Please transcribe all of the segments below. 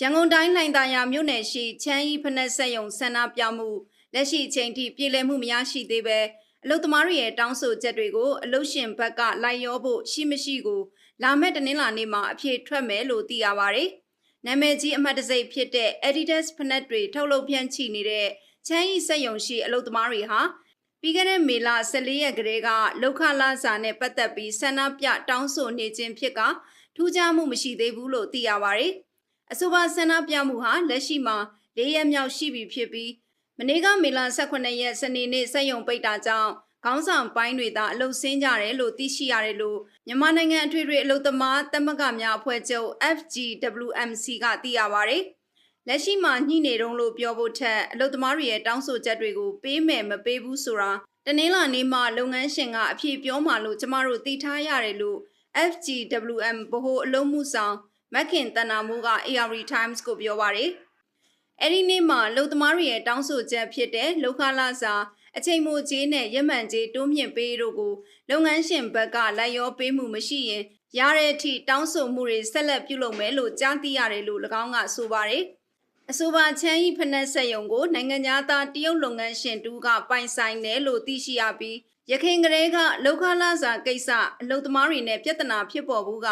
ရန်ကုန်တိုင်းလှိုင်သာယာမြို့နယ်ရှိချမ်းဤဖနက်ဆက်ယုံဆန္ဒပြမှုလက်ရှိအချိန်ထိပြည်လည်မှုမရရှိသေးပဲအလုသမားတွေရဲ့တောင်းဆိုချက်တွေကိုအလုရှင်ဘက်ကလိုက်ရောဖို့ရှိမရှိကိုလာမယ့်တနင်္လာနေ့မှာအဖြေထွက်မယ်လို့သိရပါတယ်။နာမည်ကြီးအမှတ်တစိမ့်ဖြစ်တဲ့ Adidas ဖနက်တွေထုတ်လုပ်ဖြန့်ချိနေတဲ့ချမ်းဤဆက်ယုံရှိအလုသမားတွေဟာပြီးခဲ့တဲ့မေလ14ရက်ကလေးကလောက်ခလာစာနဲ့ပတ်သက်ပြီးဆန္ဒပြတောင်းဆိုနေခြင်းဖြစ်ကထူးခြားမှုမရှိသေးဘူးလို့သိရပါတယ်။ အဆိုပါဆန္ဒပြမှုဟာလက်ရှိမှာ၄ရက်မြောက်ရှိပြီဖြစ်ပြီးမနေ့ကမေလ18ရက်စနေနေ့စက်ရုံပိတ်တာကြောင့်ခေါင်းဆောင်ပိုင်းတွေသာအလုဆင်းကြတယ်လို့သိရှိရတယ်လို့မြန်မာနိုင်ငံအထွေထွေအလုသမားသမဂ္ဂများအဖွဲ့ချုပ် FGWMC ကသိရပါဗျ။လက်ရှိမှာညှိနေတုံးလို့ပြောဖို့ထက်အလုသမားတွေရဲ့တောင်းဆိုချက်တွေကိုပေးမယ်မပေးဘူးဆိုတာတနင်္လာနေ့မှလုပ်ငန်းရှင်ကအဖြေပြောမှလို့ကျမတို့သိထားရတယ်လို့ FGWM ဗဟိုအလုံးမှုဆောင် မက်ခင်တန်နာမိုးက AR Times ကိုပြောပါရယ်အဲ့ဒီနေ့မှာလုံသမားတွေရဲ့တောင်းဆိုချက်ဖြစ်တဲ့လောခလာစာအချိန်မိုကြေးနဲ့ရက်မှန်ကြေးတိုးမြင့်ပေးတို့ကိုလုပ်ငန်းရှင်ဘက်ကလိုက်ရောပေးမှုမရှိရင်ရတဲ့အထိတောင်းဆိုမှုတွေဆက်လက်ပြုလုပ်မယ်လို့ကြားသိရတယ်လို့၎င်းကဆိုပါရယ်အဆိုပါချမ်းဤဖနက်ဆက်ယုံကိုနိုင်ငံသားတရုတ်လုပ်ငန်းရှင်တူကပိုင်ဆိုင်တယ်လို့သိရှိရပြီးရခိုင်ကလေးကလောက်ခလာစာကိစ္စအလုသမားတွေနဲ့ပြဿနာဖြစ်ပေါ်ဘူးက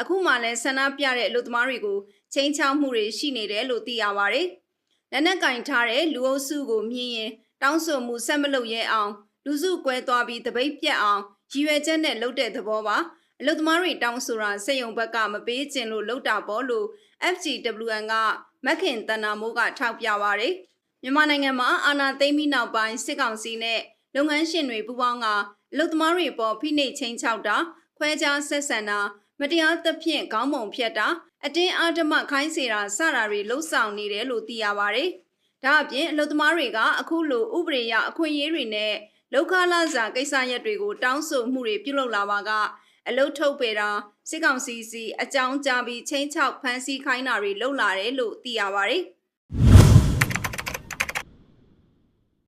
အခုမှလည်းဆန္ဒပြတဲ့အလုပ်သမားတွေကိုချိန်ချောက်မှုတွေရှိနေတယ်လို့သိရပါဗျ။လက်နက်ကင်ထားတဲ့လူအုပ်စုကိုမြင်ရင်တောင်းဆိုမှုဆက်မလုပ်ရဲအောင်လူစုကွဲသွားပြီးတပိတ်ပြက်အောင်ရည်ရွယ်ချက်နဲ့လုပ်တဲ့သဘောပါ။အလုပ်သမားတွေတောင်းဆိုတာစက်ယုံဘက်ကမပေးခြင်းလို့လုပ်တာပေါ့လို့ FGWN ကမက်ခင်တန်နာမိုးကထောက်ပြပါဗျ။မြန်မာနိုင်ငံမှာအာဏာသိမ်းပြီးနောက်ပိုင်းစစ်ကောင်စီနဲ့လုပ်ငန်းရှင်တွေပူးပေါင်းကအလုပ်သမားတွေပေါ်ဖိနှိပ်ချင်းချောက်တာခွဲခြားဆက်ဆံတာ မတရားသဖြင့်ခေါင်းပုံဖြတ်တာအတင်းအဓမ္မခိုင်းစေတာစတာတွေလှုပ်ဆောင်နေတယ်လို့သိရပါဗျ။ဒါအပြင်အလုပ်သမားတွေကအခုလိုဥပဒေရအခွင့်အရေးတွေနဲ့လောက်ခလာစာကိစ္စရပ်တွေကိုတောင်းဆိုမှုတွေပြုလုပ်လာပါကအလုတ်ထုတ်ပေတာစစ်ကောင်စီစီအကြောင်းကြားပြီးချင်းချောက်ဖမ်းဆီးခိုင်းတာတွေလုပ်လာတယ်လို့သိရပါဗျ။